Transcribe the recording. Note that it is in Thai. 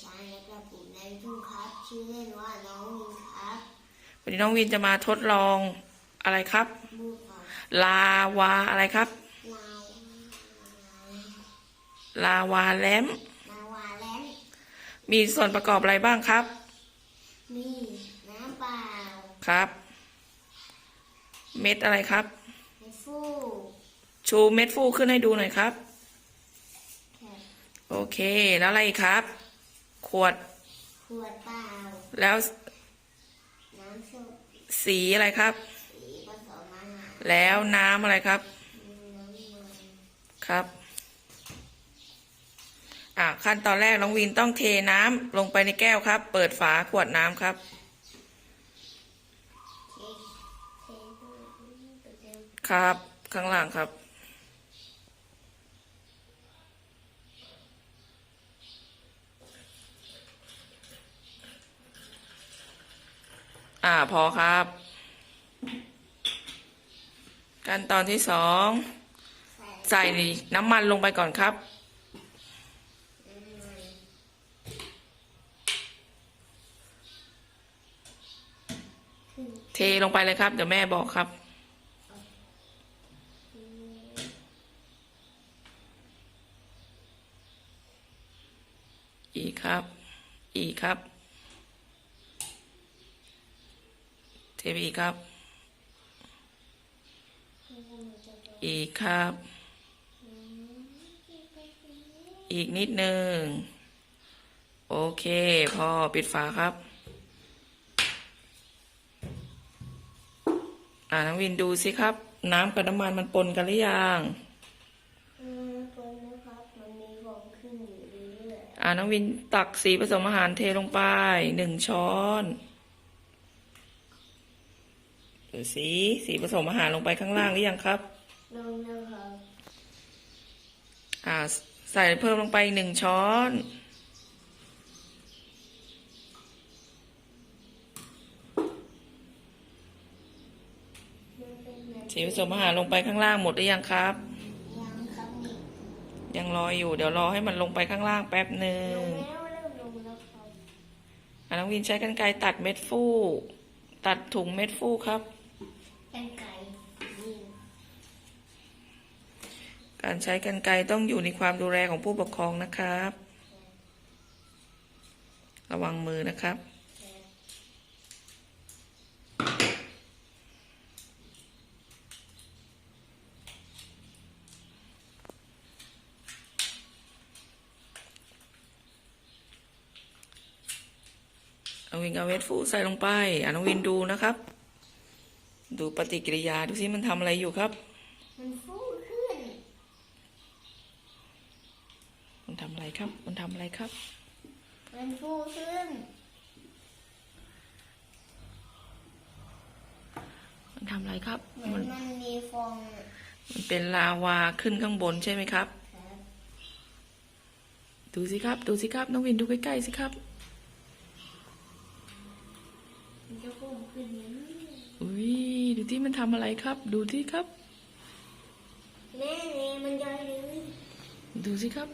ชายและกระปุกในทุ่งครับ ชื่อเล่นว่าน้องวินครับวันนี้น้องวินจะมาทดลองอะไรครับ บูครับลาวาอะไรครับ ลาวลาวาแลมลาวาแลนด์มีส่วนประกอบอะไรบ้างครับมีน้ำเปล่าครับ เม็ดอะไรครับไอฟูชูเม็ดฟูขึ้นให้ดูหน่อยครับแคบโอเค แล้วอะไรอีกครับ ขวด ขวดเปล่า แล้วน้ำส้มสีอะไรครับ สีผสมอาหารแล้วน้ำอะไรครับมีน้ำมันครับ อ่าขั้นตอนแรกน้องวินต้องเทน้ำลงไปในแก้วครับ เปิดฝาขวดน้ำครับเค้กเค้กไปเต็มครับ ข้างล่างครับ อ่าพอครับ ขั้นตอนที่สอง ใส่น้ำมันลงไปก่อนครับ เทลงไปเลยครับ เดี๋ยวแม่บอกครับอีกครับ อีกครับ เทไปอีกครับ อีกครับ อีกนิดนึง โอเค พอปิดฝาครับ อ่าน้องวินดูสิครับ น้ำกับน้ำมันมันปนกันหรือยังอืมตัวนะครับมันมีฟองขึ้นอยู่เรื่อยอ่าน้องวินตักสีผสมอาหารเทลงไปหนึ่งช้อน ดูสีสีผสมอาหารลงไปข้างล่างหรือยังครับๆลงแล้วครับ อ่า ใส่เพิ่มลงไปหนึ่งช้อนมันเป็นแบบสีผสมอาหารลงไปข้างล่างหมดหรือยังครับ ยังครับนี่ยังรออยู่ เดี๋ยวรอให้มันลงไปข้างล่างแป๊บหนึ่ลงงแล้วเริ่มลงแล้วครับอ่าน้องวินใช้กรรไกรตัดเม็ดฟูตัดถุงเม็ดฟูครับ เป็นไก่นี่ การใช้กรรไกรต้องอยู่ในความดูแลของผู้ปกครองนะครับ ระวังมือนะครับ เอาวินเอาเวทฟูใส่ลงไปอ่านวินดูนะครับ ดูปฏิกิริยาดูสิมันทำอะไรอยู่ครับ มันฟูขึ้น มันทำอะไร ครับ มันทำอะไรครับ มันฟูขึ้น มันทำอะไรครับเหมือนมันมันมีฟองอะมันเป็นลาวาขึ้นข้างบนใช่ไหมครับครับ ดูสิครับ ดูสิครับ น้องวินดูใกล้ๆสิครับมันจะพุ่งขึ้นนี้อุ้ยดูที่มันทำอะไรครับ ดูที่ครับแม่นี่มันย่อยเลยดูสิครับ